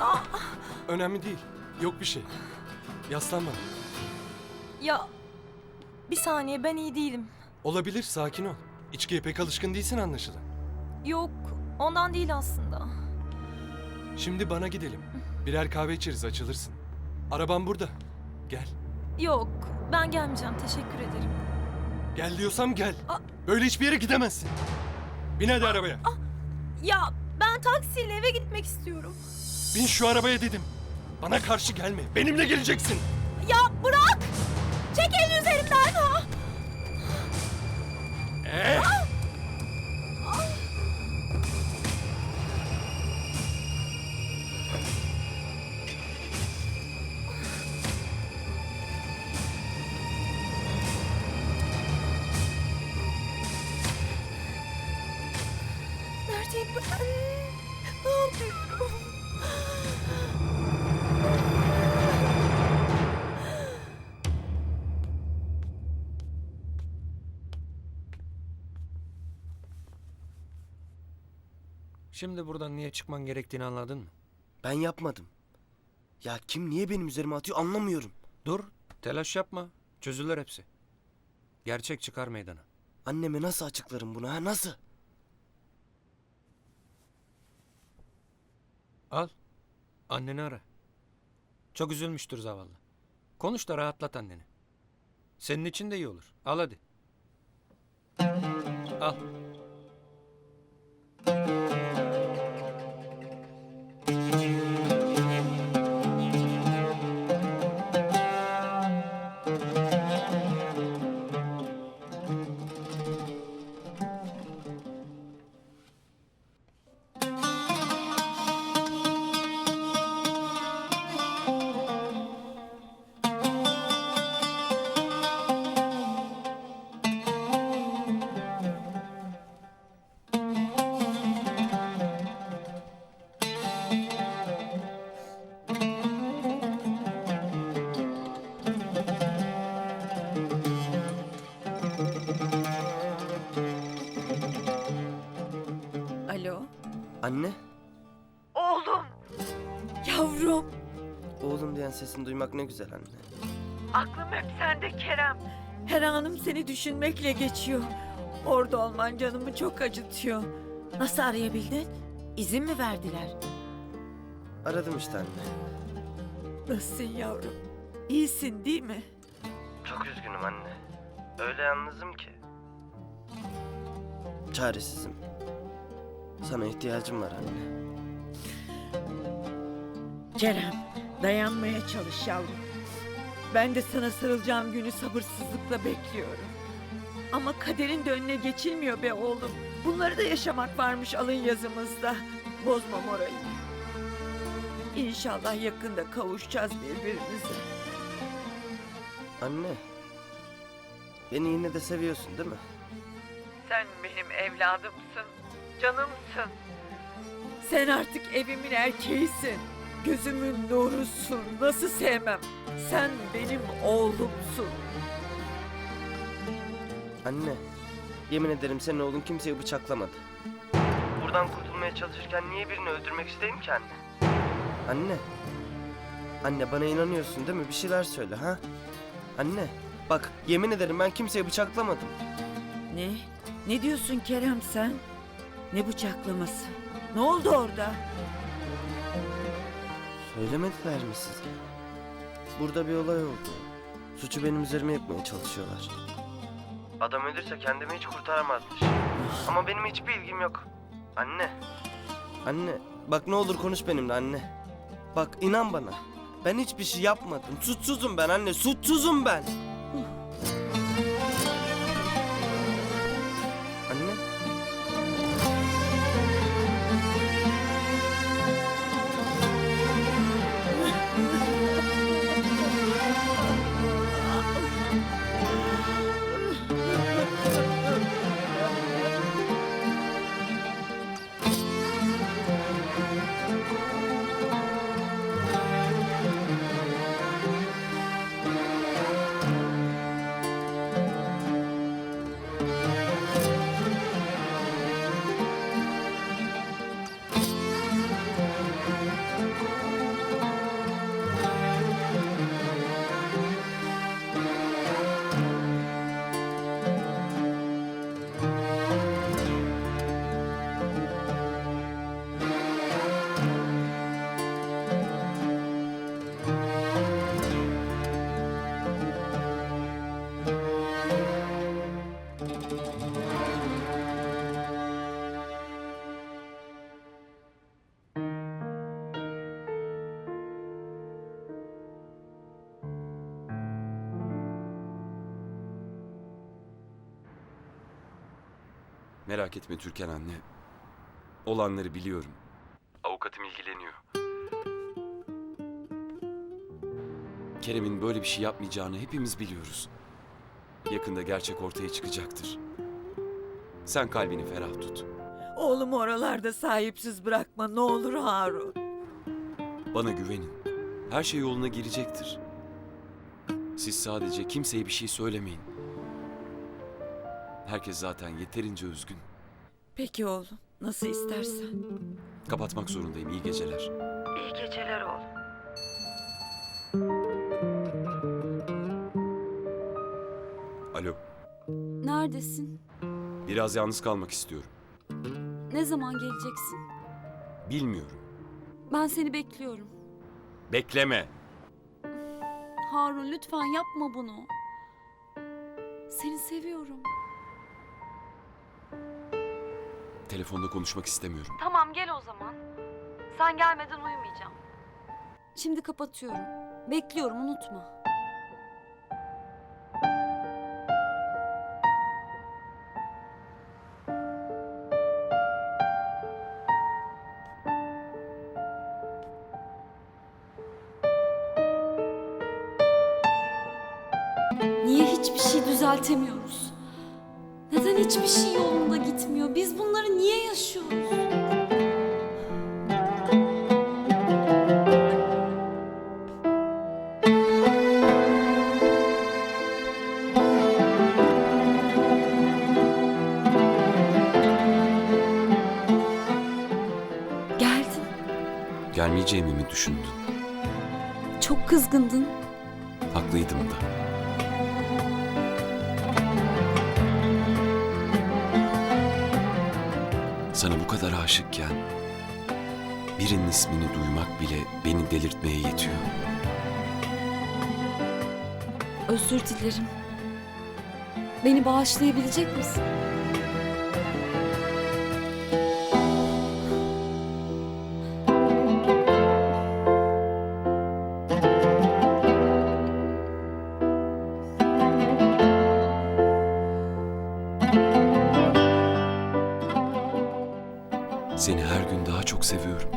Ya, Önemli değil. Yok bir şey. Yaslan bana. ya bir saniye ben iyi değilim. Olabilir sakin ol. İçkiye pek alışkın değilsin anlaşılan. Yok ondan değil aslında. Şimdi bana gidelim. Birer kahve içeriz açılırsın. Arabam burada. Gel. Yok ben gelmeyeceğim teşekkür ederim. Gel diyorsam gel. Aa. Böyle hiçbir yere gidemezsin. Bin hadi arabaya. Ya ben taksiyle eve gitmek istiyorum. Bin şu arabaya dedim. Bana karşı gelme. Benimle geleceksin. Ya bırak! Çek elini üzerimden ha! Ee? Neredeyim ben? Ne yapıyorum? Şimdi buradan niye çıkman gerektiğini anladın mı? Ben yapmadım. Ya kim niye benim üzerime atıyor anlamıyorum. Dur, telaş yapma. Çözülür hepsi. Gerçek çıkar meydana. Anneme nasıl açıklarım bunu ha nasıl? Al. Anneni ara. Çok üzülmüştür zavallı. Konuş da rahatlat anneni. Senin için de iyi olur. Al hadi. Al. Alo. Anne? Oğlum. Yavrum. Oğlum diyen sesini duymak ne güzel anne. Aklım hep sende Kerem. Her anım seni düşünmekle geçiyor. Orada olman canımı çok acıtıyor. Nasıl arayabildin? İzin mi verdiler? Aradım işte anne. Nasılsın yavrum? İyisin değil mi? Çok üzgünüm anne. Öyle yalnızım ki. Çaresizim. Sana ihtiyacım var anne. Kerem, dayanmaya çalış yavrum. Ben de sana sarılacağım günü sabırsızlıkla bekliyorum. Ama kaderin de önüne geçilmiyor be oğlum. Bunları da yaşamak varmış alın yazımızda. Bozma morayı. İnşallah yakında kavuşacağız birbirimize. Anne. Beni yine de seviyorsun değil mi? Sen benim evladımsın, canımsın. Sen artık evimin erkeğisin. Gözümün nurusun. Nasıl sevmem? Sen benim oğlumsun. Anne. Yemin ederim senin oğlun kimseyi bıçaklamadı. Buradan kurtulmaya çalışırken niye birini öldürmek isteyeyim ki anne? Anne. Anne bana inanıyorsun değil mi? Bir şeyler söyle ha? Anne. Bak yemin ederim ben kimseyi bıçaklamadım. Ne? Ne diyorsun Kerem sen? Ne bıçaklaması? Ne oldu orada? Söylemediler mi size? Burada bir olay oldu. Suçu benim üzerime yıkmaya çalışıyorlar. Adam ölürse kendimi hiç kurtaramazmış. Ama benim hiçbir ilgim yok. Anne. Anne. Bak ne olur konuş benimle anne. Bak inan bana. Ben hiçbir şey yapmadım. Suçsuzum ben anne. Suçsuzum ben. Merak etme Türkan anne. Olanları biliyorum. Avukatım ilgileniyor. Kerem'in böyle bir şey yapmayacağını hepimiz biliyoruz. Yakında gerçek ortaya çıkacaktır. Sen kalbini ferah tut. Oğlumu oralarda sahipsiz bırakma ne olur Harun. Bana güvenin. Her şey yoluna girecektir. Siz sadece kimseye bir şey söylemeyin. Herkes zaten yeterince üzgün. Peki oğlum nasıl istersen. Kapatmak zorundayım. İyi geceler. İyi geceler oğlum. Alo. Neredesin? Biraz yalnız kalmak istiyorum. Ne zaman geleceksin? Bilmiyorum. Ben seni bekliyorum. Bekleme. Harun lütfen yapma bunu. Seni seviyorum. Telefonda konuşmak istemiyorum. Tamam gel o zaman. Sen gelmeden uyumayacağım. Şimdi kapatıyorum. Bekliyorum unutma. Niye hiçbir şey düzeltemiyoruz? Neden hiçbir şey yolunda gitmiyor? Biz bunları niye yaşıyoruz? Geldin. Gelmeyeceğimi mi düşündün? Çok kızgındın. Haklıydım da. Sana bu kadar aşıkken birinin ismini duymak bile beni delirtmeye yetiyor. Özür dilerim. Beni bağışlayabilecek misin? Çok seviyorum.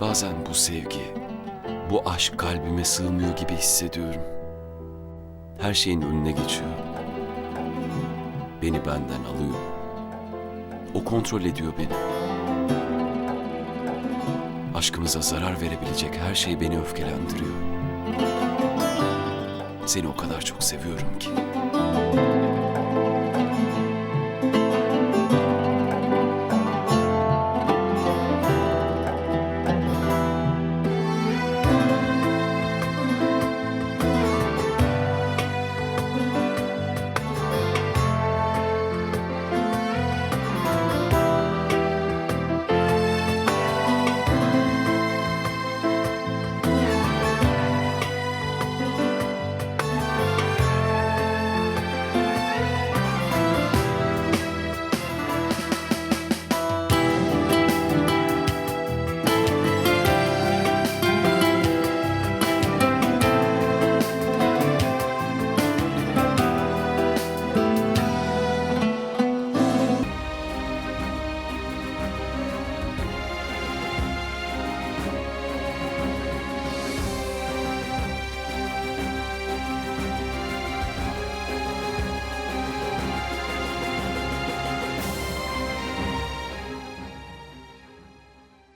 Bazen bu sevgi, bu aşk kalbime sığmıyor gibi hissediyorum. Her şeyin önüne geçiyor. Beni benden alıyor. O kontrol ediyor beni. Aşkımıza zarar verebilecek her şey beni öfkelendiriyor. Seni o kadar çok seviyorum ki.